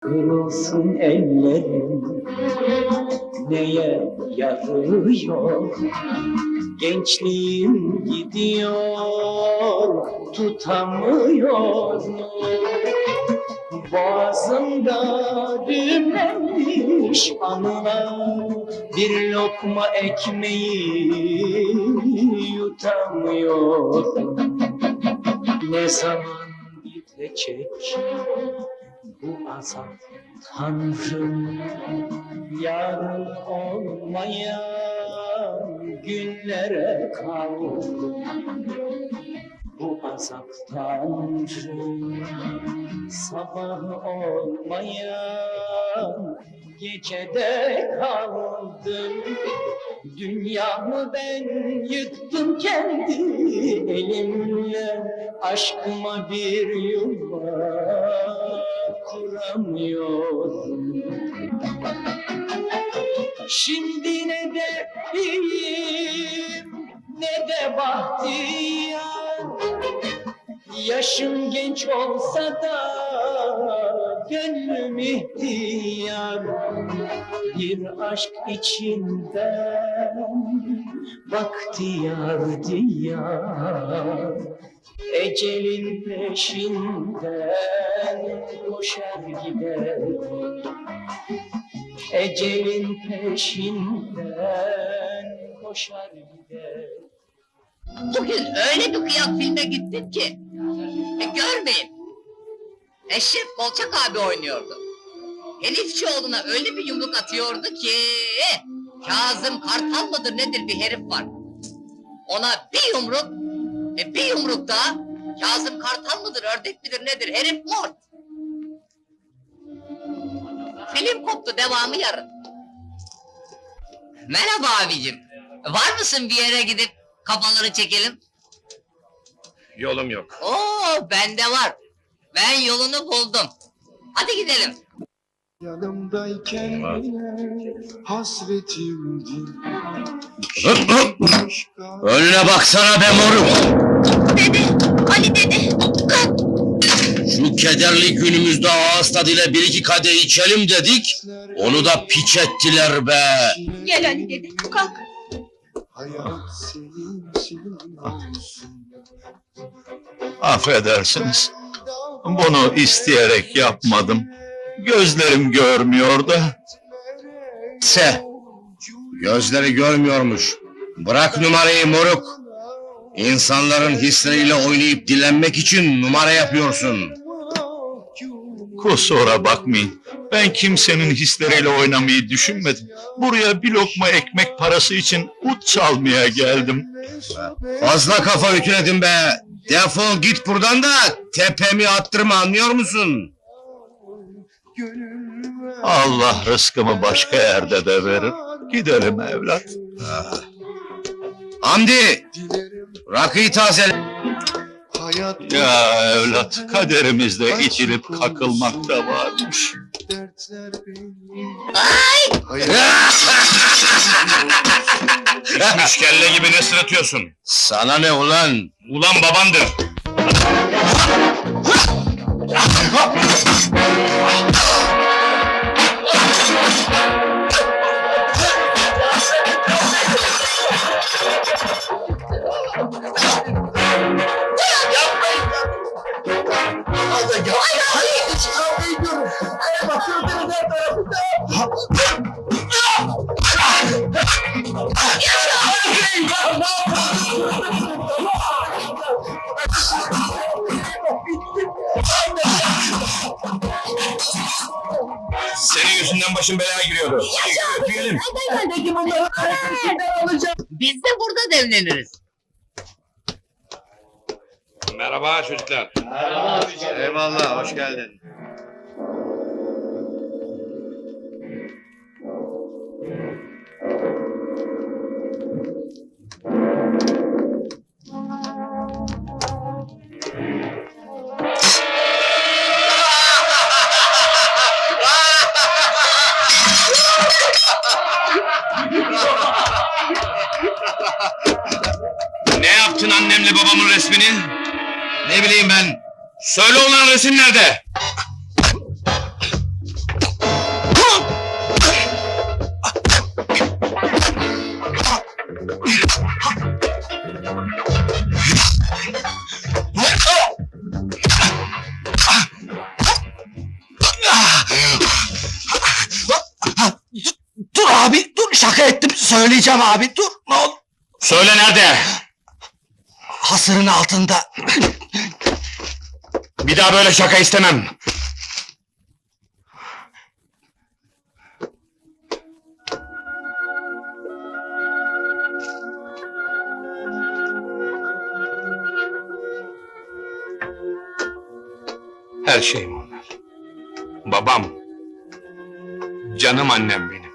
Kırılsın ellerim. Neye yarıyor? Gençliğim gidiyor Tutamıyorum Boğazımda düğümlenmiş anılar Bir lokma ekmeği yutamıyorum Ne zaman bitecek bu azap Tanrım yarın olmayan günlere kaldım bu azap Tanrım sabah olmayan gecede kaldım Dünyamı ben yıktım kendi elimle Aşkıma bir yuva kuramıyorum Şimdi ne de iyiyim ne de bahtiyar. Yaşım genç olsa da gönlüm ihtiyar Bir aşk içinden baktiyar diyar Ecelin peşinden koşar gider Ecelin peşinden koşar gider Bugün öyle bir kıyak filme gittim ki. E, görmeyin. Eşref Kolçak abi oynuyordu. Elifçioğlu'na öyle bir yumruk atıyordu ki... Kazım Kartal mıdır nedir bir herif var. Ona bir yumruk, e, bir yumruk daha Kazım Kartal mıdır, ördek midir nedir herif mort. Film koptu devamı yarın. Merhaba abicim. Var mısın bir yere gidip kafaları çekelim? Yolum yok. Oo bende var. Ben yolunu buldum. Hadi gidelim. Yanımdayken yine hasretimdi. Önüne baksana be moruk. Dede, Ali dede. Şu kederli günümüzde ağız tadıyla bir iki kadeh içelim dedik. Onu da piç ettiler be. Gel Ali dede, kalk. Hayat senin senin olsun. Affedersiniz. Bunu isteyerek yapmadım. Gözlerim görmüyor da. Se. Gözleri görmüyormuş. Bırak numarayı moruk. İnsanların hisleriyle oynayıp dilenmek için numara yapıyorsun. Kusura bakmayın. Ben kimsenin hisleriyle oynamayı düşünmedim. Buraya bir lokma ekmek parası için ut çalmaya geldim. Fazla kafa ütüledin be. Defol git buradan da tepemi attırma anlıyor musun? Allah rızkımı başka yerde de verir. Gidelim evlat. Hamdi dilerim rakıyı tazele. hayat Ya evlat kaderimizde içilip kakılmak da varmış. Ay! Gitmiş kelle gibi ne sırıtıyorsun? Sana ne ulan? Ulan babandır. Senin yüzünden başım belaya giriyordu. Öpüyelim. Biz de burada devleniriz. Merhaba çocuklar. Eyvallah, hoş geldin. Ne yaptın annemle babamın resmini? Ne bileyim ben. Söyle olan resim nerede? Şaka ettim söyleyeceğim abi dur ne olur. Söyle nerede? Hasırın altında. Bir daha böyle şaka istemem. Her şeyim onlar. Babam. Canım annem benim.